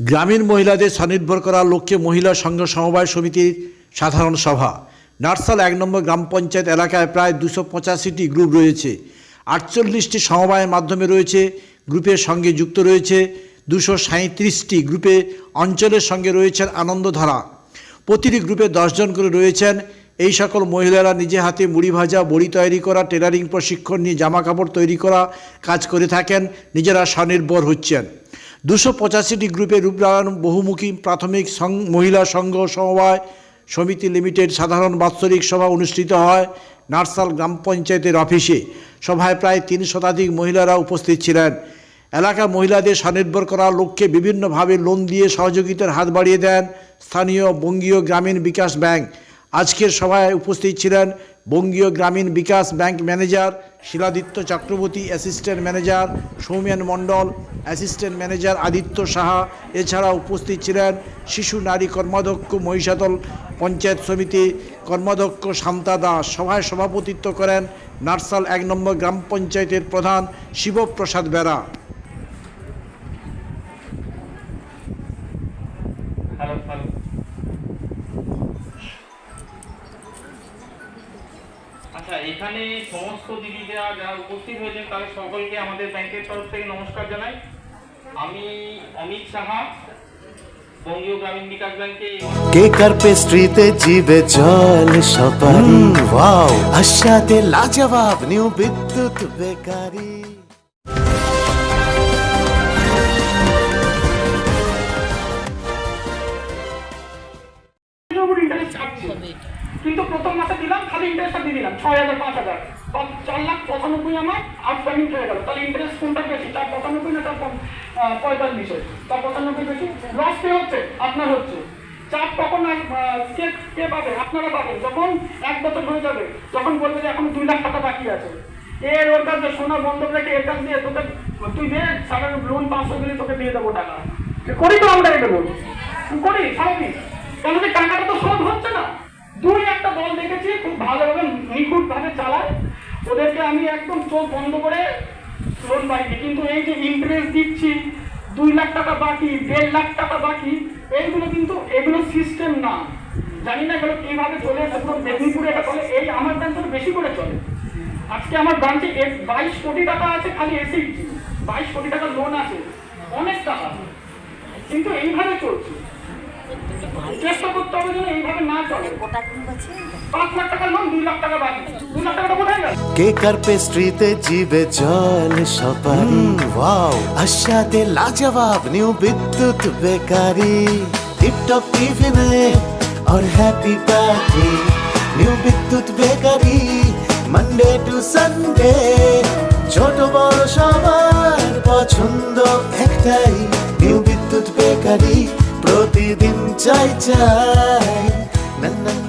গ্রামীণ মহিলাদের স্বনির্ভর করার লক্ষ্যে মহিলা সংঘ সমবায় সমিতির সাধারণ সভা। নার্সাল এক নম্বর গ্রাম পঞ্চায়েত এলাকায় প্রায় দুশো পঁচাশিটি গ্রুপ রয়েছে। আটচল্লিশটি সমবায়ের মাধ্যমে রয়েছে গ্রুপের সঙ্গে যুক্ত রয়েছে দুশো সাঁত্রিশটি গ্রুপে অঞ্চলের সঙ্গে রয়েছেন আনন্দধারা। প্রতিটি গ্রুপে দশজন করে রয়েছেন। এই সকল মহিলারা নিজে হাতে মুড়ি ভাজা, বড়ি তৈরি করা, টেলারিং প্রশিক্ষণ নিয়ে জামা কাপড় তৈরি করা কাজ করে থাকেন। নিজেরা স্বনির্ভর হচ্ছেন। দুশো পঁচাশিটি গ্রুপে রূপনারায়ণ বহুমুখী প্রাথমিক মহিলা সংঘ সমবায় সমিতি লিমিটেড সাধারণ বাৎসরিক সভা অনুষ্ঠিত হয় নার্সাল গ্রাম পঞ্চায়েতের অফিসে। সভায় প্রায় তিন শতাধিক মহিলারা উপস্থিত ছিলেন। এলাকা মহিলাদের স্বনির্ভর করার লক্ষ্যে বিভিন্নভাবে লোন দিয়ে সহযোগিতার হাত বাড়িয়ে দেন স্থানীয় বঙ্গীয় গ্রামীণ বিকাশ ব্যাংক। আজকের সভায় উপস্থিত ছিলেন Bangiya Gramin Vikash bank manager, Shiladitya Chakraborty assistant manager, Soumen Mondal, assistant manager Aditya Saha. এছাড়া উপস্থিত ছিলেন শিশু নারী কর্মাধ্যক্ষ মহিষাদল পঞ্চায়েত সমিতি কর্মাধ্যক্ষ শান্তা দাস। সভায় সভাপতিত্ব করেন নার্সাল এক নম্বর গ্রাম পঞ্চায়েতের প্রধান শিবপ্রসাদ বেরা। Hello hello. আচ্ছা এখানে সমস্ত দিদিরা যারা উপস্থিত হয়েছেন তাদের সকলকে আমাদের ব্যাংকের তরফ থেকে নমস্কার জানাই। আমি অমিত সাহা পেস্ট্রিতে জিবে জল সপারি? ওয়াও। আশাতে লাজবাব নিউ বিদ্যুৎ বেকারি। কিন্তু প্রথম মাসে দিলাম, খালি ইন্টারেস্টটা দিয়ে দিলাম, ছয় হাজার, পাঁচ হাজার। চার লাখ পঁচানব্বই আমার আউটস্ট্যান্ডিং হয়ে গেল। তাহলে ইন্টারেস্ট কোনটা বেশি? তার পঁচানব্বই না তার পঁয়তাল্লিশে তার পঁচানব্বই বেশি? লস কে হচ্ছে? আপনার হচ্ছে। চাপ তখন কে কে পাবে? আপনারা পাবেন। যখন এক বছর হয়ে যাবে তখন বলবে যে এখন দুই লাখ টাকা বাকি আছে। এ, ওর কাছে সোনা বন্ধক রেখে এর কাছ দিয়ে তোকে তুই দে সারা লোন পাঁচশো দিলে তোকে দিয়ে দেবো টাকা। করি তো আমরা এটা বলব করি স্বাভাবিক কেন যে টাকাটা তো শোধ হচ্ছে না দুই একটা দল দেখেছি খুব ভালোভাবে নিখুঁত ভাবে চালায়। ওদেরকে আমি একদম চোখ বন্ধ করে লোন দিই। কিন্তু এই যে ইন্টারেস্ট দিচ্ছি, দুই লাখ টাকা বাকি, দেড় লাখ টাকা বাকি, এইগুলো কিন্তু এগুলো সিস্টেম না। জানি না এগুলো কীভাবে চলে পুরো মেদিনীপুরে এটা চলে, এই আমার ব্রাঞ্চে বেশি করে চলে। আজকে আমার ব্রাঞ্চে বাইশ কোটি টাকা আছে খালি এসি, বাইশ কোটি টাকা লোন আছে, অনেক টাকা। কিন্তু এইভাবে চলছে। চেষ্টা করতে হবে যেন এইভাবে না চলে পাঁচ লাখ টাকা লোন দুই লাখ টাকা বাকি দুই লাখ টাকাটা কোথায় গেল কেক আর পেস্ট্রিতে জিবে জল সপারি ওয়াও আশাতে লাজবাব নিউ বিদ্যুৎ বেকারি টিপটপ টিফিনে और happy party new Bidyut bakery Monday to Sunday ছোট বড় সবার পছন্দ একটাই নিউ বিদ্যুৎ বেকারি প্রতিদিন চাই চাই না